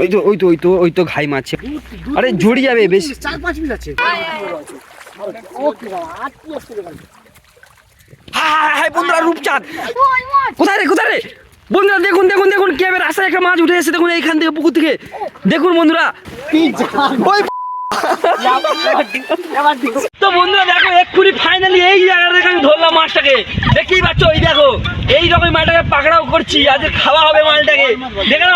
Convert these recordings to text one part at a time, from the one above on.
ওই তো ওই তো ওই তো ওই তো ঘাই মারছে। আরে যাবে বেশ। চার পাঁচ মিনিট আছে হাই বন্ধুরা কোথায় রে কোথায় রে? বন্ধুরা, দেখুন দেখুন দেখুন কেবে রাস্তায় একটা মাছ উঠে এসেছে, দেখুন, এইখান থেকে পুকুর থেকে। দেখুন, বন্ধুরা। ওই তো বন্ধুরা, দেখো, এক্ষুনি ফাইনালি এই জায়গা থেকে আমি ধরলাম মাছটাকে। দেখতেই পাচ্ছ, এই দেখো, এই রকম মাছটাকে পাকড়াও করছি, আজকে খাওয়া হবে মাছটাকে দেখে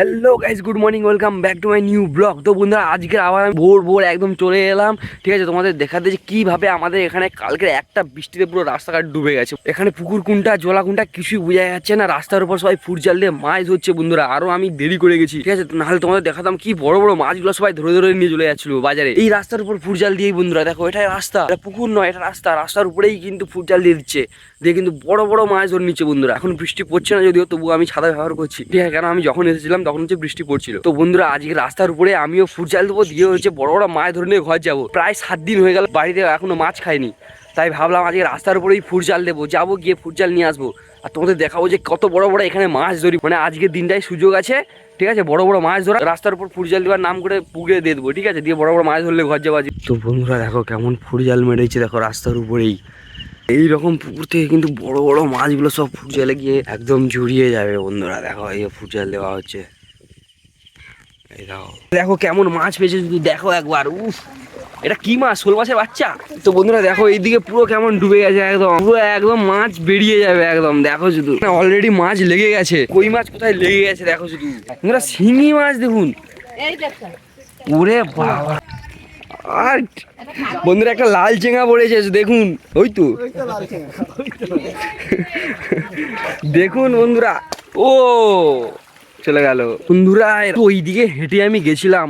hello guys good morning welcome back to my new blog তো বন্ধুরা, আজকে আবার আমি ভোর ভোর একদম চলে এলাম, ঠিক আছে? তোমাদের দেখাতে যে কীভাবে আমাদের এখানে কালকে একটা বৃষ্টিতে পুরো রাস্তাঘাট ডুবে গেছে। এখানে পুকুর কোনটা, জলা কোনটা কিছুই বোঝা যাচ্ছে না। রাস্তার উপর সবাই ফুট জাল দিয়ে মাছ ধরছে বন্ধুরা, আরও আমি দেরি করে গেছি। ঠিক আছে? নাহলে তোমাদের দেখাতাম কি বড় বড় মাছগুলো সবাই ধরে ধরে নিয়ে চলে যাচ্ছিল বাজারে। এই রাস্তার উপর ফুট জাল দিয়েই বন্ধুরা, দেখো, এটাই রাস্তা। এটা পুকুর নয়, এটা রাস্তা। রাস্তার উপরেই কিন্তু ফুট জাল দিয়ে দিচ্ছে। দিয়ে কিন্তু বড় বড় মাছ ধরে নিচ্ছে বন্ধুরা। এখন বৃষ্টি পড়ছে না যদিও, তবুও আমি ছাতা ব্যবহার করছি। ঠিক আছে? কারণ আমি যখন এসেছিলাম তখন হচ্ছে বৃষ্টি পড়ছিল। তো বন্ধুরা, আজকে রাস্তার উপরে আমিও ফুটজাল দেবো, দিয়ে হচ্ছে বড় বড় মাছ ধরে নিয়ে ঘর যাব। প্রায় সাত দিন হয়ে গেল বাড়িতে এখনও মাছ খাইনি। তাই ভাবলাম আজকে রাস্তার উপরেই ফুটজাল দেবো, যাব গিয়ে ফুটজাল নিয়ে আসব। আর তোমাদের দেখাবো যে কত বড় বড় এখানে মাছ ধরি। মানে আজকের দিনটাই সুযোগ আছে, ঠিক আছে? বড় বড় মাছ ধরা, রাস্তার উপর ফুটজাল দেওয়ার নাম করে পুকুরে দিয়ে দেবো, ঠিক আছে? দিয়ে বড় বড় মাছ ধরলে ঘর যাব আজকে। তো বন্ধুরা, দেখো কেমন ফুটজাল মেরেছে, দেখো রাস্তার উপরেই। এই রকম পুকুর থেকে কিন্তু বড় বড় মাছগুলো সব ফুটজালে গিয়ে একদম জড়িয়ে যাবে বন্ধুরা। দেখো এই ফুটজাল দেওয়া হচ্ছে। দেখো দেখো কেমন মাছ পেয়েছে শুধু দেখো একবার উফ এটা কি মাছ শোল মাছের বাচ্চা? তো বন্ধুরা দেখো এইদিকে পুরো কেমন ডুবে গেছে একদম পুরো একদম মাছ বেরিয়ে যাবে একদম দেখো শুধু। অলরেডি মাছ লেগে গেছে। কই মাছ কোথায় লেগে গেছে দেখো শুধু। বন্ধুরা শিঙি মাছ দেখুন। ওরে বাবা। আর বন্ধুরা একটা লাল চেঙা পড়েছে দেখুন ওই তো। দেখুন বন্ধুরা ও চলে গেল। বন্ধুরা ওই দিকে হেঁটে আমি গেছিলাম।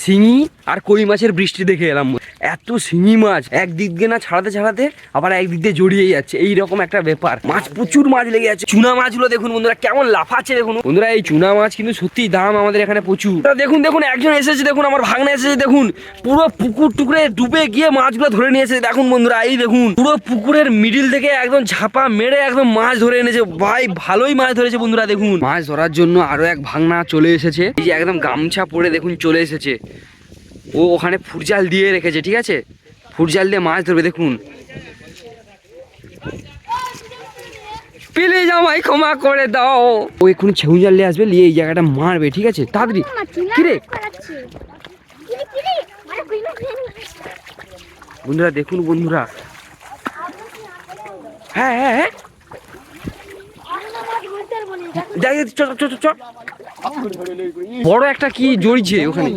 শিঙি আর কই মাছের বৃষ্টি দেখে এলাম। এত শিঙি মাছ, একদিক দিয়ে না ছাড়াতে ছাড়াতে আবার একদিক দিয়ে জড়িয়ে যাচ্ছে। এই রকম একটা ব্যাপার। মাছ, প্রচুর মাছ লেগে যাচ্ছে। চুনা মাছগুলো দেখুন বন্ধুরা, কেমন লাফাচ্ছে দেখুন। বন্ধুরা, এই চুনা মাছ কিন্তু সত্যি দাম আমাদের এখানে প্রচুর। দেখুন দেখুন, একজন এসেছে, দেখুন, আমার ভাগনা এসেছে, দেখুন। পুরো পুকুর টুকরে ডুবে গিয়ে মাছগুলো ধরে নিয়ে এসেছে। দেখুন বন্ধুরা, এই দেখুন, পুরো পুকুরের মিডিল থেকে একদম ঝাপা মেরে একদম মাছ ধরে এনেছে। ভাই, ভালোই মাছ ধরেছে বন্ধুরা, দেখুন। মাছ ধরার জন্য আরও এক ভাগনা চলে এসেছে। এই যে একদম গামছা পরে দেখুন চলে এসেছে। ও ওখানে ফুরজাল দিয়ে রেখেছে, ঠিক আছে? ফুটজাল দিয়ে মাছ ধরবে, দেখুন। পেলে জামাই ক্ষমা করে দাও। ও এক্ষুনি ছেউ জাল নিয়ে আসবে, নিয়ে এই জায়গাটা মারবে, ঠিক আছে? তাড়াতাড়ি। কিরে? বন্ধুরা, দেখুন বন্ধুরা। হ্যাঁ হ্যাঁ হ্যাঁ। যাই চ চ চ চ বড় একটা কি জড়িছে ওখানে?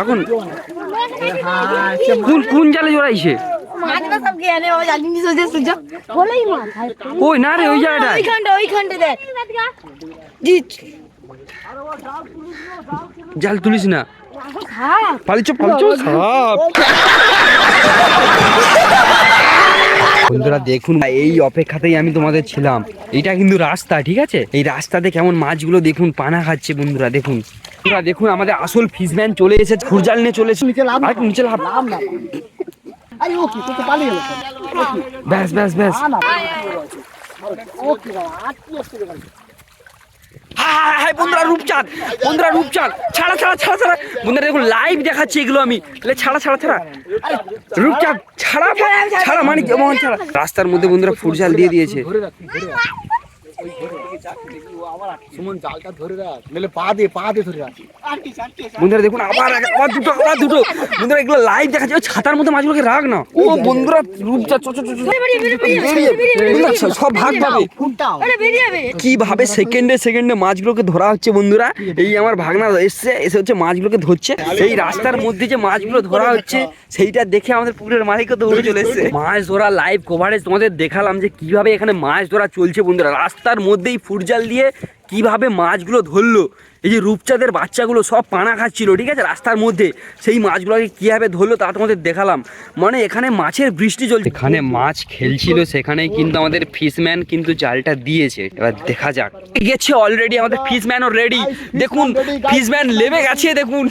এখন কোন কোন জালে জড়াইছে? ওই না রে ওই জায়গাটা জাল তুলিস না। পালিচ পালিচ সাপ বন্ধুরা দেখুন এই অপেক্ষাতেই আমি তোমাদের ছিলাম এটা কিন্তু রাস্তা ঠিক আছে এই রাস্তাতে কেমন মাছগুলো দেখুন পানা খাচ্ছে বন্ধুরা দেখুন বন্ধুরা দেখুন আমাদের আসল ফিশম্যান চলে এসেছে ফুরজাল নিয়ে চলে এসে নিচে লাভ নিচে লাভ ব্যাস ব্যাস ব্যাস দেখান হাই হাই বন্ধুরা, রূপচাঁদ বন্ধুরা, রূপচাঁদ, ছাড়া ছাড়া ছাড়া ছাড়া। বন্ধুরা, দেখুন লাইভ দেখাচ্ছি এগুলো আমি। তাহলে ছাড়া ছাড়া ছাড়া। রূপচাঁদ, ছাড়া ছাড়া মানে কেমন ছাড়া। রাস্তার মধ্যে বন্ধুরা ফুটজাল দিয়ে দিয়েছে। ধরে ধরে ধরে দেখি। সুমন জালটা ধরে রাখ নাহলে পা দিয়ে পা দিয়ে ধরে রাখ। বন্ধুরা দেখুন আবার আবার দুটো আবার দুটো। বন্ধুরা এগুলো লাইভ দেখাচ্ছে। ওই ছাতার মধ্যে মাছগুলোকে রাখ না। ও বন্ধুরা রূপচাঁদ চ চ চ চ। সব- ভাগ পাবে কীভাবে সেকেন্ডে সেকেন্ডে মাছগুলোকে ধরা হচ্ছে বন্ধুরা? এই আমার ভাগনা এসছে এসে হচ্ছে মাছগুলোকে ধরছে। এই রাস্তার মধ্যে যে মাছগুলো ধরা হচ্ছে সেইটা দেখে আমাদের পুকুরের মালিক তো উঠে চলে এসছে। মাছ ধরা লাইভ কভারেজ তোমাদের দেখালাম যে কীভাবে এখানে মাছ ধরা চলছে বন্ধুরা। রাস্তার মধ্যেই ফুটজাল দিয়ে কীভাবে মাছগুলো ধরলো? এই যে রূপচাঁদের বাচ্চাগুলো সব পানা খাচ্ছিল ঠিক আছে? রাস্তার মধ্যে। সেই মাছগুলোকে কীভাবে ধরলো তা তোমাদের দেখালাম। মানে এখানে মাছের বৃষ্টি চলছে। এখানে মাছ খেলছিল সেখানে কিন্তু আমাদের ফিশম্যান কিন্তু জালটা দিয়েছে। এবার দেখা যাক। গেছে অলরেডি আমাদের ফিশম্যানও রেডি দেখুন ফিশম্যান লেবে গেছে দেখুন।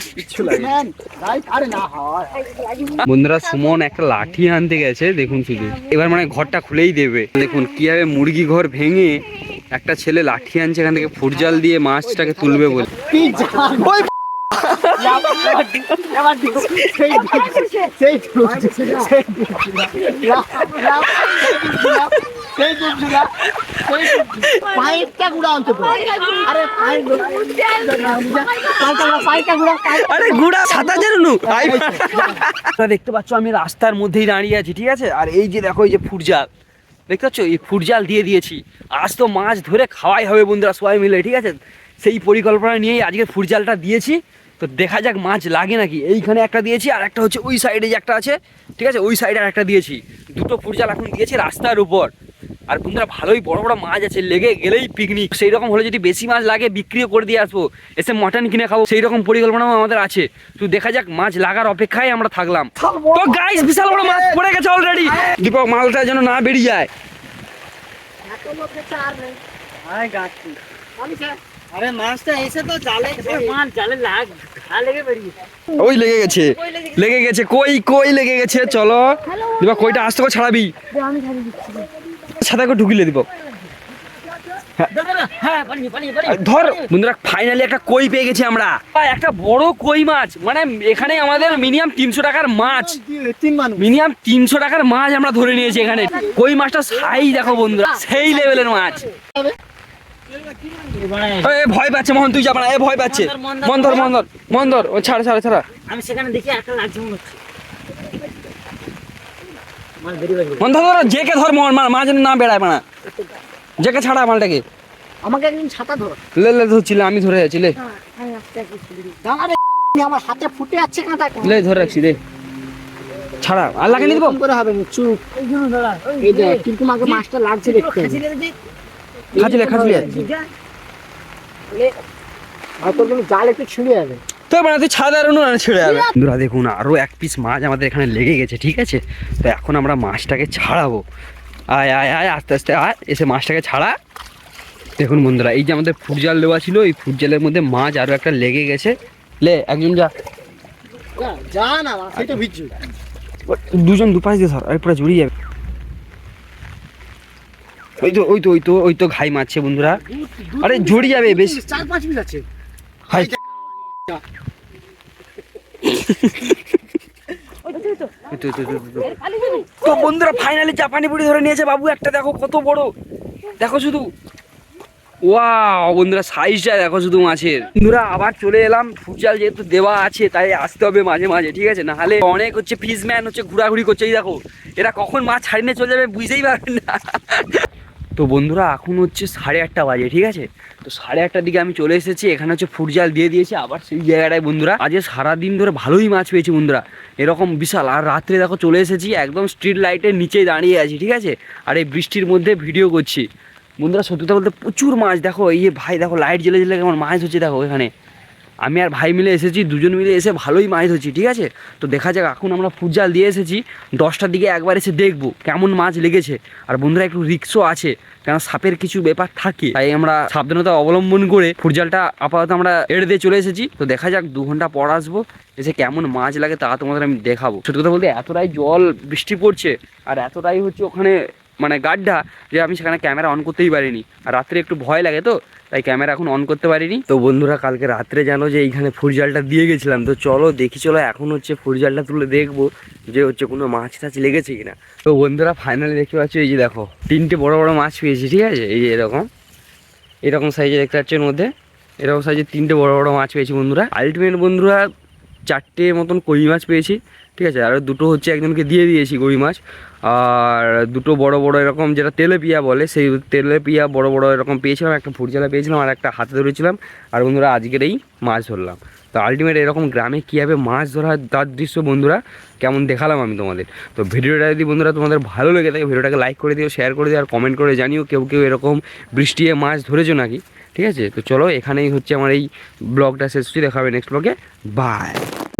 বন্ধুরা সুমন একটা লাঠি আনতে গেছে দেখুন শুধু। এবার মানে ঘরটা খুলেই দেবে। দেখুন কীভাবে মুরগি ঘর ভেঙে একটা ছেলে লাঠি আনছে এখান থেকে ফুটজাল দিয়ে মাছটাকে তুলবে বলে। দেখতে পাচ্ছ আমি রাস্তার মধ্যেই দাঁড়িয়ে আছি ঠিক আছে? আর এই যে দেখো এই যে ফুটজাল দেখতে পাচ্ছ? এই ফুটজাল দিয়ে দিয়েছি। আজ তো মাছ ধরে খাওয়াই হবে বন্ধুরা সবাই মিলে, ঠিক আছে? সেই পরিকল্পনা নিয়েই আজকে ফুটজালটা দিয়েছি। তো দেখা যাক মাছ লাগে নাকি। এইখানে একটা দিয়েছি আর একটা হচ্ছে ওই সাইডে যে একটা আছে ঠিক আছে? ওই সাইডে আর একটা দিয়েছি। দুটো ফুটজাল এখন দিয়েছি রাস্তার উপর। আর বন্ধুরা ভালোই বড় বড় মাছ আছে লেগে গেলেই পিকনিক সেই রকম হলে যদি বেশি মাছ লাগে বিক্রিও করে দিয়ে আসব। এসে মটন কিনে খাব সেই রকম পরিকল্পনাও আমাদের আছে। তো দেখা যাক মাছ লাগার অপেক্ষায় আমরা থাকলাম। তো গাইস বিশাল বড় মাছ পড়ে গেছে অলরেডি দীপক মালটা যেন না বেরিয়ে যায়। আরে মাছটা এসে তো জালে মাছ জালে লাগ ওই লেগে গেছে। লেগে গেছে। কই কই লেগে গেছে? চলো। দীপক কইটা আসতে করে ছাড়াবি। আমি ছাড়িয়ে দিচ্ছি সাদা করে ঢুকিলে দীপক হ্যাঁ আর ধর। বন্ধুরা ফাইনালি একটা কই পেয়ে গেছি আমরা। একটা বড় কই মাছ। মানে এখানে আমাদের মিনিমাম তিনশো টাকার মাছ। মিনিমাম তিনশো টাকার মাছ আমরা ধরে নিয়েছি এখানে। কই মাছটা সাই দেখো বন্ধুরা। সেই লেভেলের মাছ। এ ভয় পাচ্ছে মোহন তুই যাবা না এ ভয় পাচ্ছে। মন্দর মন্দর মন্দর ও ছাড় ছাড় ছাড়া। আমি সেখানে দেখি একটা লাগছে মনে হচ্ছে। মন্দর ধর জেকে ধর মোহন মা মাছ যেন না বেড়ায় মানা জেকে ছাড়া মালটাকে। আমাকে একদিন ছাতা ধর। লে লে ধরছিলে আমি ধরে আছি লে। আমার হাতে ফুটে কাঁটা লে ধরে রাখছি দে ছাড়া আর দিব করে হবে না চুপ। এইখানে দাঁড়া, এই দেখ কিন্তু আমাকে মাছটা লাগছে দেখতে। আর তোর কিন্তু জাল একটু ছিঁড়ে যাবে। তো মানে তুই ছাড়া দাঁড়ানো না ছেড়ে যাবে। বন্ধুরা দেখুন আরও এক পিস মাছ আমাদের এখানে লেগে গেছে ঠিক আছে? তো এখন আমরা মাছটাকে ছাড়াবো। আয় আয় আয় আস্তে আস্তে আয় এসে মাছটাকে ছাড়া। দেখুন বন্ধুরা এই যে আমাদের ফুটজাল দেওয়া ছিল এই ফুটজালের মধ্যে মাছ আরও একটা লেগে গেছে। লে একজন যা। যা, যা না দুজন দুপাশ দিয়ে ধর আর পুরো জড়িয়ে যাবে। ওই তো ওই তো ওই তো ওই তো ঘাই মারছে বন্ধুরা। আরে জড়িয়ে যাবে বেশ। চার পাঁচ মিনিট আছে তো, বন্ধুরা ফাইনালি জাপানি বুড়ি ধরে নিয়েছে বাবু একটা দেখো কত বড়। দেখো শুধু। ওয়াও বন্ধুরা সাইজটা দেখো শুধু মাছের। বন্ধুরা আবার চলে এলাম। ফুটজাল যেহেতু দেওয়া আছে তাই আসতে হবে মাঝে মাঝে ঠিক আছে? নাহলে অনেক হচ্ছে ফিশম্যান হচ্ছে ঘোরাঘুরি করছে এই দেখো। এরা কখন মাছ ছাড়িয়ে চলে যাবে বুঝতেই পারবেন না। তো বন্ধুরা, এখন হচ্ছে সাড়ে আটটা বাজে, ঠিক আছে? তো সাড়ে আটটার দিকে আমি চলে এসেছি, এখানে হচ্ছে ফুটজাল দিয়ে দিয়েছি, আবার সেই জায়গাটায় বন্ধুরা, আজকে সারাদিন ধরে ভালোই মাছ পেয়েছি বন্ধুরা, এরকম বিশাল, আর রাত্রে দেখো চলে এসেছি, একদম স্ট্রিট লাইটের নিচেই দাঁড়িয়ে আছি, ঠিক আছে? আর এই বৃষ্টির মধ্যে ভিডিও করছি। বন্ধুরা, সত্যি কথা বলতে প্রচুর মাছ, দেখো, এই ভাই, দেখো, লাইট জ্বলে জ্বলে কেমন মাছ হচ্ছে, দেখো, এখানে। আমি আর ভাই মিলে এসেছি, দুজন মিলে এসে ভালোই মাছ ধরছি, ঠিক আছে? তো দেখা যাক, এখন আমরা ফুটজাল দিয়ে এসেছি, দশটার দিকে একবার এসে দেখব কেমন মাছ লেগেছে। আর বন্ধুরা, একটু রিক্সও আছে কেন সাপের কিছু ব্যাপার থাকে। তাই আমরা সাবধানতা অবলম্বন করে ফুটজালটা আপাতত আমরা এড়ে দিয়ে চলে এসেছি। তো দেখা যাক, দু ঘণ্টা পর আসব, এসে কেমন মাছ লাগে তা তোমাদের আমি দেখাবো। সত্যি কথা বলতে, এতটাই জল বৃষ্টি পড়ছে, আর এতটাই হচ্ছে ওখানে মানে গাড্ডা যে আমি সেখানে ক্যামেরা অন করতেই পারিনি। আর রাত্রে একটু ভয় লাগে তো, তাই ক্যামেরা এখন অন করতে পারিনি। তো বন্ধুরা, কালকে রাত্রে জানো যে এইখানে ফুটজালটা দিয়ে গেছিলাম। তো চলো দেখি, চলো এখন হচ্ছে ফুটজালটা তুলে দেখব যে হচ্ছে কোনো মাছ টাছ লেগেছে কিনা। তো বন্ধুরা ফাইনালি দেখতে পাচ্ছ এই যে দেখো, তিনটে বড় বড় মাছ পেয়েছি, ঠিক আছে? এই যে এরকম এরকম সাইজে দেখতে পাচ্ছেন মধ্যে। এরকম সাইজে তিনটে বড় বড় মাছ পেয়েছি বন্ধুরা। আলটিমেট বন্ধুরা, চারটে মতন কই মাছ পেয়েছি। ঠিক আছে? আর দুটো হচ্ছে একজনকে দিয়ে দিয়েছি কই মাছ। আর দুটো বড় বড় এরকম যেটা তেলেপিয়া বলে, সেই তেলেপিয়া বড় বড় এরকম পেয়েছিলাম, একটা ফুটজালা পেয়েছিলাম আর একটা হাতে ধরেছিলাম। আর বন্ধুরা, আজকের এই মাছ ধরলাম। তো আলটিমেট এরকম গ্রামে কীভাবে মাছ ধরা তার দৃশ্য বন্ধুরা, কেমন দেখালাম আমি তোমাদের। তো ভিডিওটা যদি বন্ধুরা তোমাদের ভালো লেগে থাকে, ভিডিওটাকে লাইক করে দিও শেয়ার করে দিও, আর কমেন্ট করে জানিও কেউ কেউ এরকম বৃষ্টিয়ে মাছ ধরেছো নাকি? ঠিক আছে? তো চলো, এখানেই হচ্ছে আমার এই ব্লগটা শেষ হচ্ছে দেখা হবে নেক্সট ব্লগে bye